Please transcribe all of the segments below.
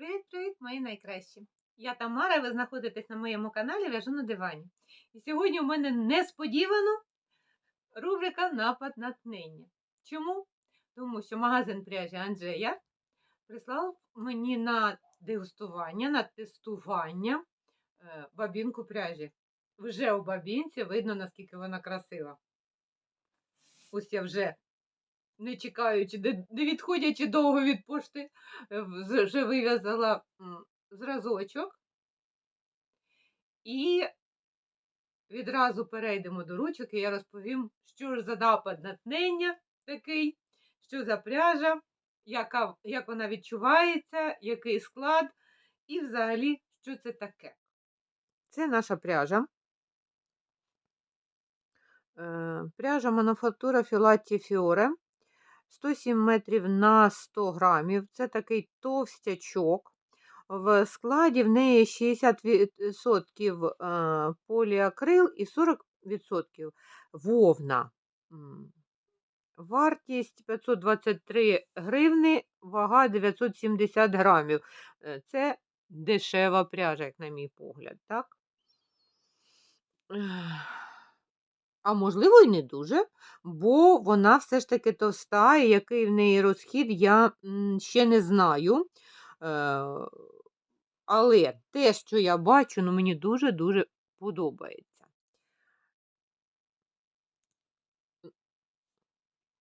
Привіт-привіт, мої найкращі! Я Тамара, і ви знаходитесь на моєму каналі В'яжу на дивані. І сьогодні у мене несподівано рубрика Напад натхнення. Чому? Тому що магазин пряжі Анджея прислав мені на дегустування, на тестування е, бабінку пряжі. Вже у бабінці видно, наскільки вона красива. Ось я вже не чекаючи, не відходячи довго від пошти, е, вже вив'язала зразочок. І відразу перейдемо до ручок, і я розповім, що ж за напад натхнення такий, що за пряжа, яка, як вона відчувається, який склад, і взагалі, що це таке. Це наша пряжа. Е, Пряжа мануфактура Філатті Фіоре. 107 метрів на 100 грамів. Це такий товстячок. В складі в неї 60% е, поліакрил і 40% вовна. Вартість 523 гривни, вага 970 грамів. Е, Це дешева пряжа, як на мій погляд, так? А можливо, і не дуже, бо вона все ж таки товста, і який в неї розхід, я ще не знаю. Е, але те, що я бачу, ну, мені дуже-дуже подобається.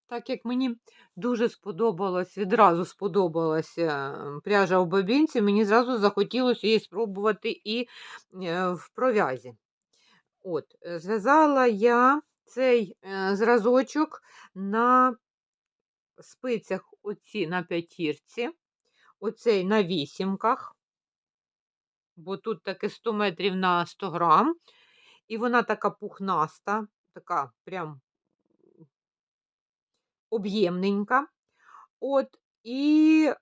Так як мені дуже сподобалось, відразу сподобалася пряжа в бобінці, мені зразу захотілося її спробувати і е, в пров'язі. От, е, зв'язала я цей е, зразочок на спицях оці на п'ятірці, оцей на вісімках, бо тут таки 100 метрів на 100 грам, і вона така пухнаста, така прям об'ємненька. От, і...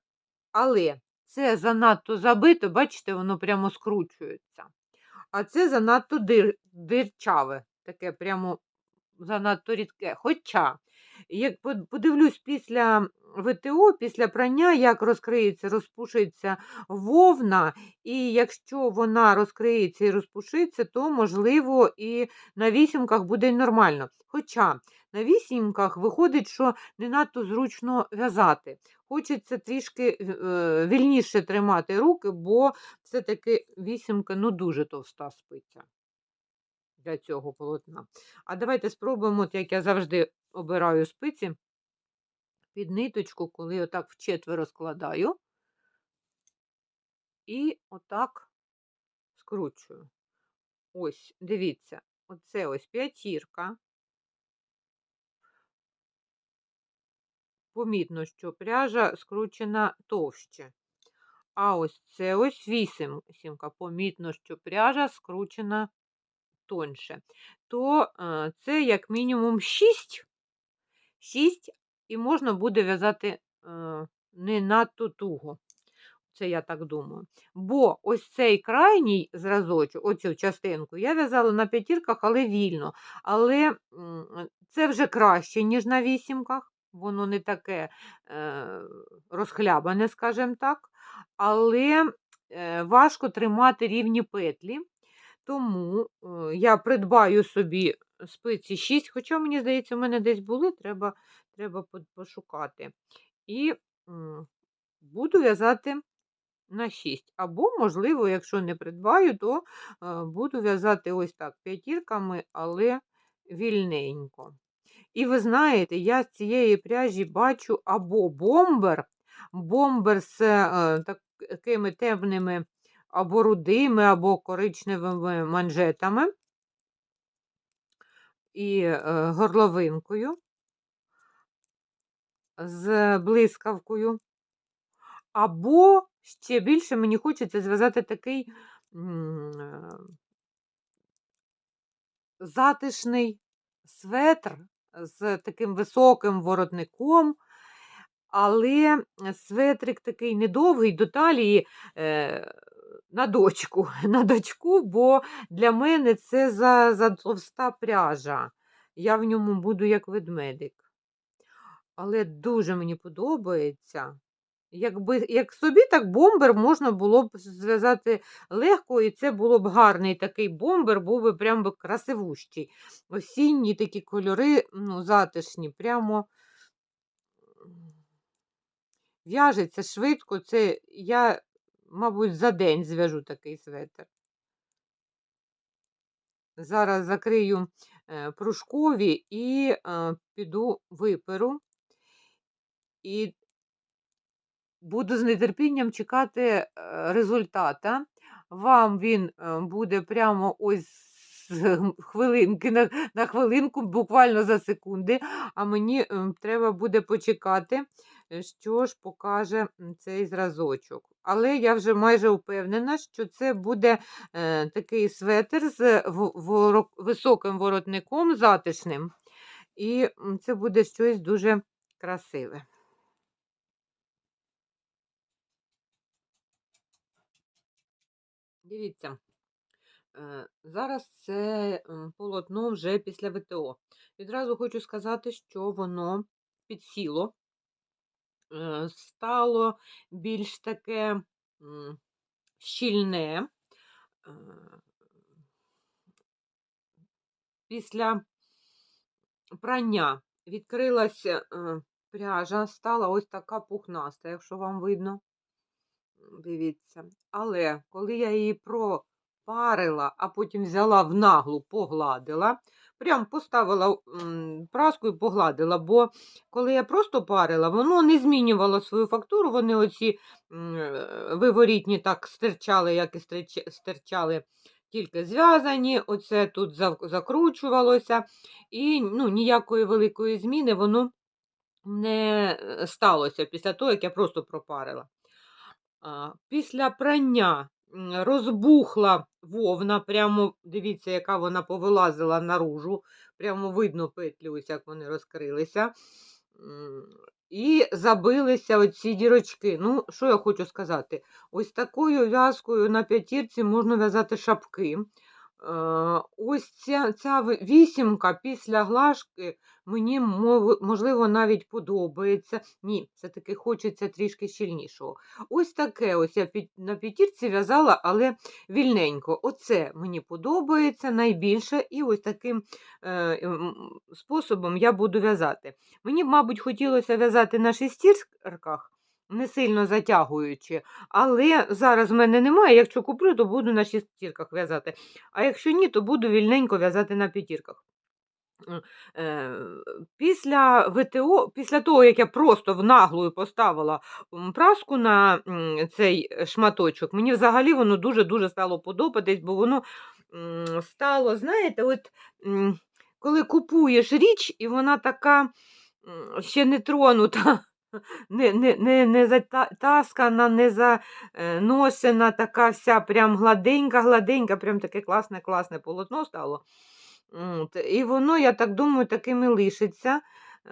Але це занадто забито, бачите, воно прямо скручується. А це занадто дир... дирчаве, таке прямо занадто рідке. Хоча, як подивлюсь після ВТО, після прання, як розкриється, розпушиться вовна, і якщо вона розкриється і розпушиться, то, можливо, і на вісімках буде нормально. Хоча на вісімках виходить, що не надто зручно в'язати. Хочеться трішки е, вільніше тримати руки, бо все-таки вісімка ну, дуже товста спиця для цього полотна. А давайте спробуємо, от як я завжди обираю спиці під ниточку, коли отак вчетверо складаю. І отак скручую. Ось, дивіться, оце ось п'ятірка. Помітно, що пряжа скручена товще. А ось це ось вісім, сімка. Помітно, що пряжа скручена тоньше. То е, це як мінімум 6. 6 і можна буде в'язати е, не надто туго. Це я так думаю. Бо ось цей крайній зразочок, оцю частинку, я в'язала на п'ятірках, але вільно. Але це вже краще, ніж на вісімках. Воно не таке е, розхлябане, скажімо так. Але е, важко тримати рівні петлі. Тому е, я придбаю собі спиці 6, хоча, мені здається, у мене десь були, треба, треба пошукати. І буду в'язати на 6. Або, можливо, якщо не придбаю, то е, буду в'язати ось так п'ятірками, але вільненько. І ви знаєте, я з цієї пряжі бачу або бомбер, бомбер з е, такими темними або рудими, або коричневими манжетами і е, горловинкою з блискавкою. Або ще більше мені хочеться зв'язати такий е, затишний светр з таким високим воротником, але светрик такий недовгий до талії е, на дочку, на дочку, бо для мене це за, за товста пряжа. Я в ньому буду як ведмедик. Але дуже мені подобається. якби, як собі, так бомбер можна було б зв'язати легко, і це було б гарний такий бомбер, був би прям би красивущий. Осінні такі кольори, ну, затишні, прямо в'яжеться швидко. Це я, мабуть, за день зв'яжу такий светр. Зараз закрию е, пружкові і е, піду виперу. І буду з нетерпінням чекати е, результата. Вам він е, буде прямо ось з хвилинки на, на хвилинку, буквально за секунди, а мені е, треба буде почекати, е, що ж покаже цей зразочок. Але я вже майже впевнена, що це буде е, такий светр з в- воро- високим воротником, затишним. І це буде щось дуже красиве. Дивіться, е, зараз це полотно вже після ВТО. Відразу хочу сказати, що воно підсіло, стало більш таке щільне. Е, Після прання відкрилася е, пряжа, стала ось така пухнаста, якщо вам видно. Дивіться. Але коли я її пропарила, а потім взяла в наглу, погладила, прям поставила праску і погладила, бо коли я просто парила, воно не змінювало свою фактуру, вони оці е, виворітні так стирчали, як і стирчали. Тільки зв'язані, оце тут закручувалося, і ну, ніякої великої зміни воно не е, сталося після того, як я просто пропарила. Після прання розбухла вовна, прямо дивіться, яка вона повилазила наружу. Прямо видно петлю, ось як вони розкрилися. І забилися оці дірочки. Ну, що я хочу сказати? Ось такою в'язкою на п'ятірці можна в'язати шапки. Е, Ось ця, ця вісімка після глажки мені можливо навіть подобається. Ні, все-таки хочеться трішки щільнішого. Ось таке ось я на п'ятірці в'язала, але вільненько. Оце мені подобається найбільше, і ось таким е, способом я буду в'язати. Мені мабуть, хотілося в'язати на шестірках, не сильно затягуючи, але зараз в мене немає. Якщо куплю, то буду на шестірках в'язати. А якщо ні, то буду вільненько в'язати на п'ятірках. Е, Після ВТО, після того, як я просто в наглою поставила праску на цей шматочок, мені взагалі воно дуже-дуже стало подобатись, бо воно стало, знаєте, от коли купуєш річ, і вона така ще не тронута, не, не, не, не затаскана, не заносена, така вся прям гладенька, гладенька, прям таке класне, класне полотно стало. От, І воно, я так думаю, таким і лишиться.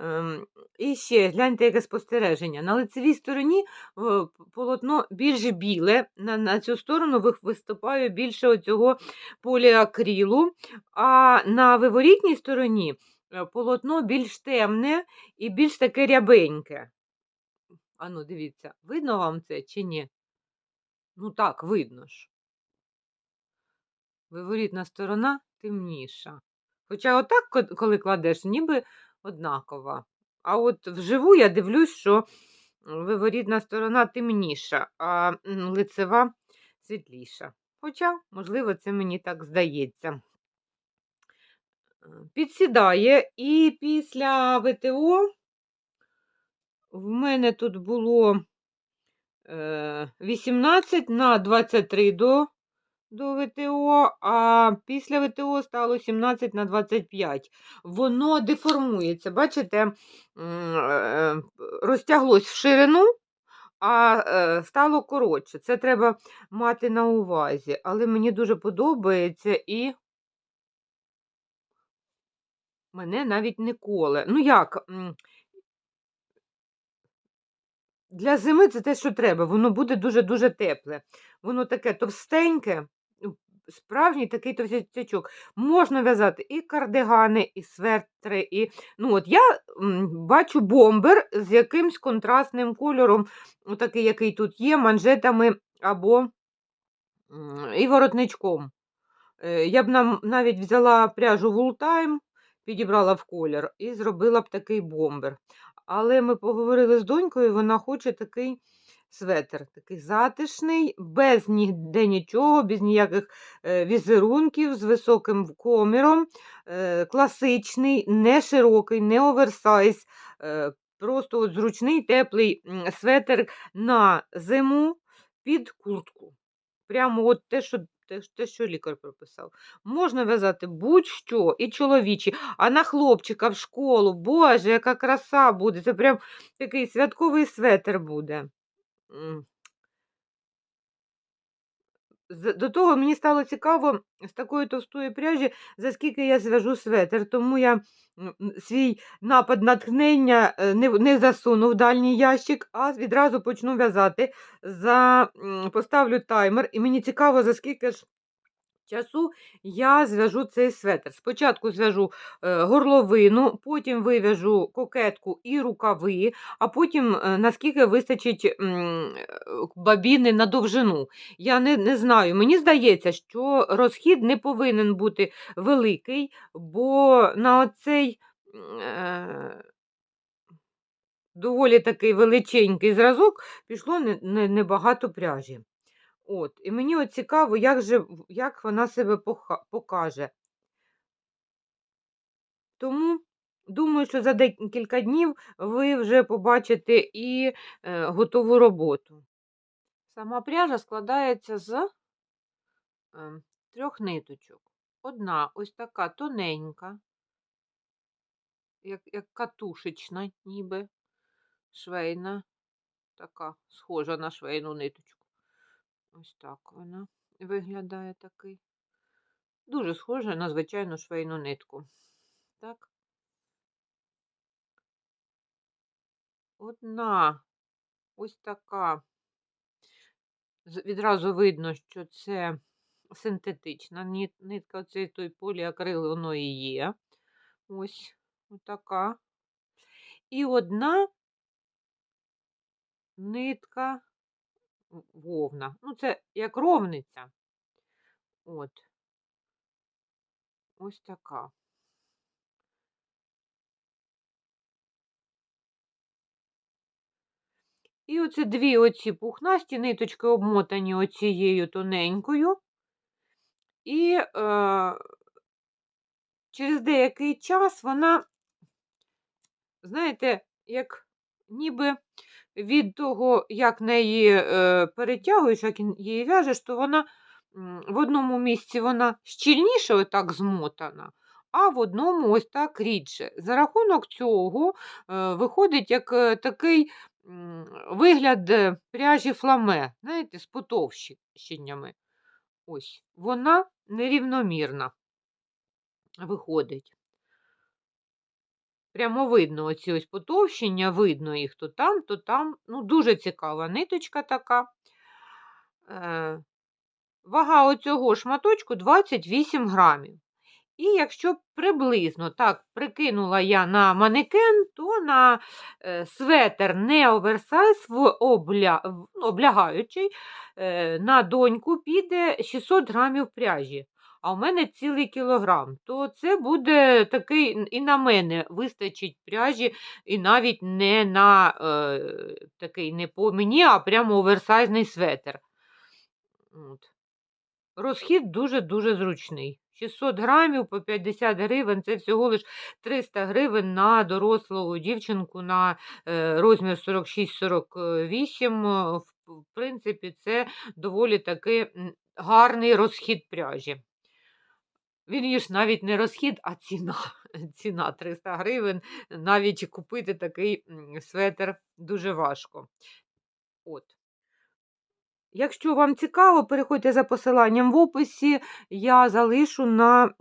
Ем, І ще гляньте, яке спостереження. На лицевій стороні е, полотно більш біле, на, на цю сторону виступає більше оцього поліакрилу, а на виворітній стороні е, полотно більш темне і більш таке рябеньке. Ану, дивіться, видно вам це чи ні? Ну так, видно ж. Виворітна сторона темніша. Хоча отак, коли кладеш, ніби однакова. А от вживу я дивлюсь, що виворітна сторона темніша, а лицева світліша. Хоча, можливо, це мені так здається. Е, Підсідає, і після ВТО в мене тут було е, 18 на 23 до до ВТО, а після ВТО стало 17 на 25. Воно деформується. Бачите, е, розтяглось в ширину, а е, стало коротше. Це треба мати на увазі. Але мені дуже подобається і мене навіть не коле. Ну як? Для зими це те, що треба. Воно буде дуже-дуже тепле. Воно таке товстеньке, справжній такий товстячок. Можна в'язати і кардигани, і светри, і ну от я бачу бомбер з якимсь контрастним кольором, отакий, який тут є, манжетами або і воротничком. Е, Я б нам навіть взяла пряжу Wooltime, підібрала в колір і зробила б такий бомбер. Але ми поговорили з донькою, вона хоче такий светр, такий затишний, без ніде нічого, без ніяких е, візерунків, з високим коміром, е, класичний, не широкий, не оверсайз. е, Просто от зручний теплий светр на зиму під куртку. Прямо от те, що, те, що лікар прописав. Можна в'язати будь-що, і чоловічі, а на хлопчика в школу, боже, яка краса буде. Це прям такий святковий светр буде. До того мені стало цікаво з такої товстої пряжі, за скільки я зв'яжу светр, тому я свій напад натхнення е, не, не засуну в дальній ящик, а відразу почну в'язати. За, поставлю таймер, і мені цікаво, за скільки ж часу я зв'яжу цей светр. Спочатку зв'яжу е, горловину, потім вив'яжу кокетку і рукави, а потім е, наскільки вистачить бабіни на довжину. Я не, не знаю. Мені здається, що розхід не повинен бути великий, бо на оцей. Е, Доволі такий величенький зразок пішло не- не- небагато пряжі. От, і мені от цікаво, як же як вона себе покаже. Тому думаю, що за декілька днів ви вже побачите і е, готову роботу. Сама пряжа складається з е, трьох ниточок. Одна ось така тоненька, як, як катушечна, ніби швейна, така схожа на швейну ниточку. Ось так вона виглядає такий. Дуже схожа на звичайну швейну нитку. Так. Одна ось така. Відразу видно, що це синтетична нитка, оцей той поліакрил, воно і є. Ось така. І одна нитка вовна. Ну, це як ровниця. От. Ось така. І оце дві оці пухнасті ниточки обмотані оцією тоненькою. І е, через деякий час вона, знаєте, як ніби від того, як неї е, перетягуєш, як її в'яжеш, то вона в одному місці вона щільніше отак змотана, а в одному ось так рідше. За рахунок цього е, виходить як е, такий вигляд пряжі фламе, знаєте, з потовщеннями. Ось, вона нерівномірна виходить. Прямо видно оці ось потовщення, видно їх то там, то там. Ну, дуже цікава ниточка така. Е, вага оцього шматочку 28 грамів. І якщо приблизно так прикинула я на манекен, то на е, светер не оверсайз в обля... ну, облягаючий е, на доньку піде 600 грамів пряжі. А у мене цілий кілограм, то це буде такий, і на мене вистачить пряжі, і навіть не на е, такий не по мені, а прямо оверсайзний светр. От. Розхід дуже-дуже зручний. 600 грамів по 50 гривень це всього лиш 300 гривень на дорослу дівчинку на е, розмір 46-48. Е, В, в принципі, це доволі таки гарний розхід пряжі. Він ж навіть не розхід, а ціна. Ціна 300 гривень. Навіть купити такий светр дуже важко. От. Якщо вам цікаво, переходьте за посиланням в описі. Я залишу на,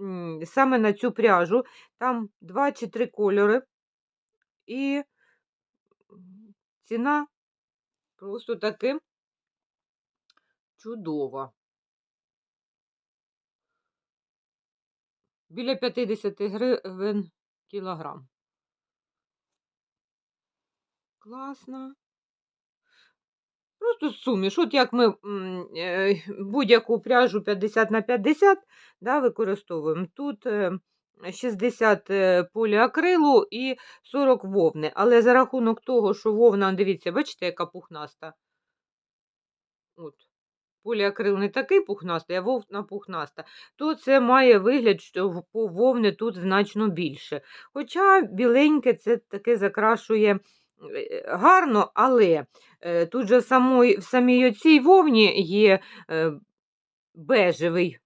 саме на цю пряжу. Там 2 чи 3 кольори. І ціна просто таки чудова. Біля 50 гривень кілограм. Класно. Просто суміш. От як ми е, будь-яку пряжу 50 на 50 да, використовуємо. Тут е, 60 е, поліакрилу і 40 вовни. Але за рахунок того, що вовна, дивіться, бачите, яка пухнаста. От. Поліакрил не такий пухнастий, а вовна пухнаста, то це має вигляд, що по вовни тут значно більше. Хоча біленьке це таке закрашує е, гарно, але е, тут же самої, в самій оцій вовні є е, бежевий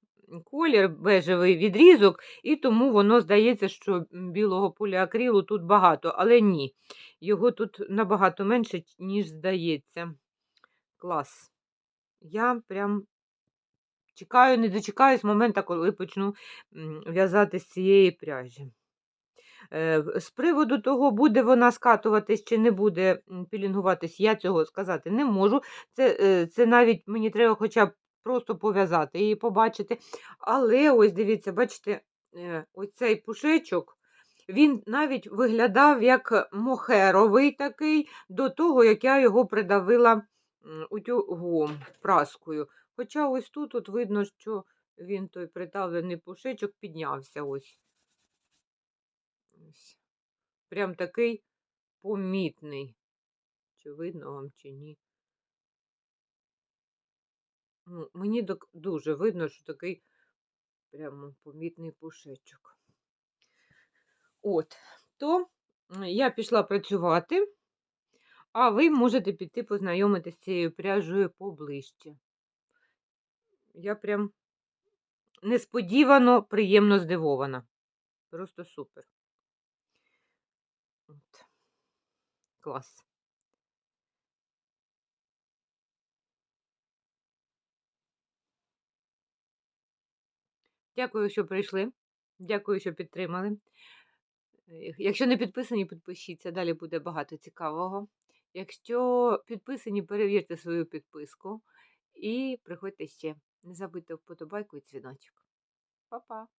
колір, бежевий відрізок, і тому воно здається, що білого поліакрилу тут багато, але ні. Його тут набагато менше, ніж здається. Клас. Я прям чекаю, не дочекаюсь моменту, коли почну в'язати з цієї пряжі. Е, З приводу того, буде вона скатуватись чи не буде пілінгуватись, я цього сказати не можу. Це, е, це навіть мені треба хоча б просто пов'язати і побачити. Але ось дивіться, бачите, е, ось цей пушечок, він навіть виглядав як мохеровий такий до того, як я його придавила утюгом, праскою. Хоча ось тут от видно, що він той придавлений пушечок піднявся ось. Прям такий помітний. Чи видно вам, чи ні. Ну, мені дуже видно, що такий прямо помітний пушечок. От, то я пішла працювати, а ви можете піти познайомитися з цією пряжею поближче. Я прям несподівано приємно здивована. Просто супер. От. Клас. Дякую, що прийшли. Дякую, що підтримали. Е, Якщо не підписані, підпишіться. Далі буде багато цікавого. Якщо підписані, перевірте свою підписку і приходьте ще. Не забудьте вподобайку і дзвіночок. Па-па!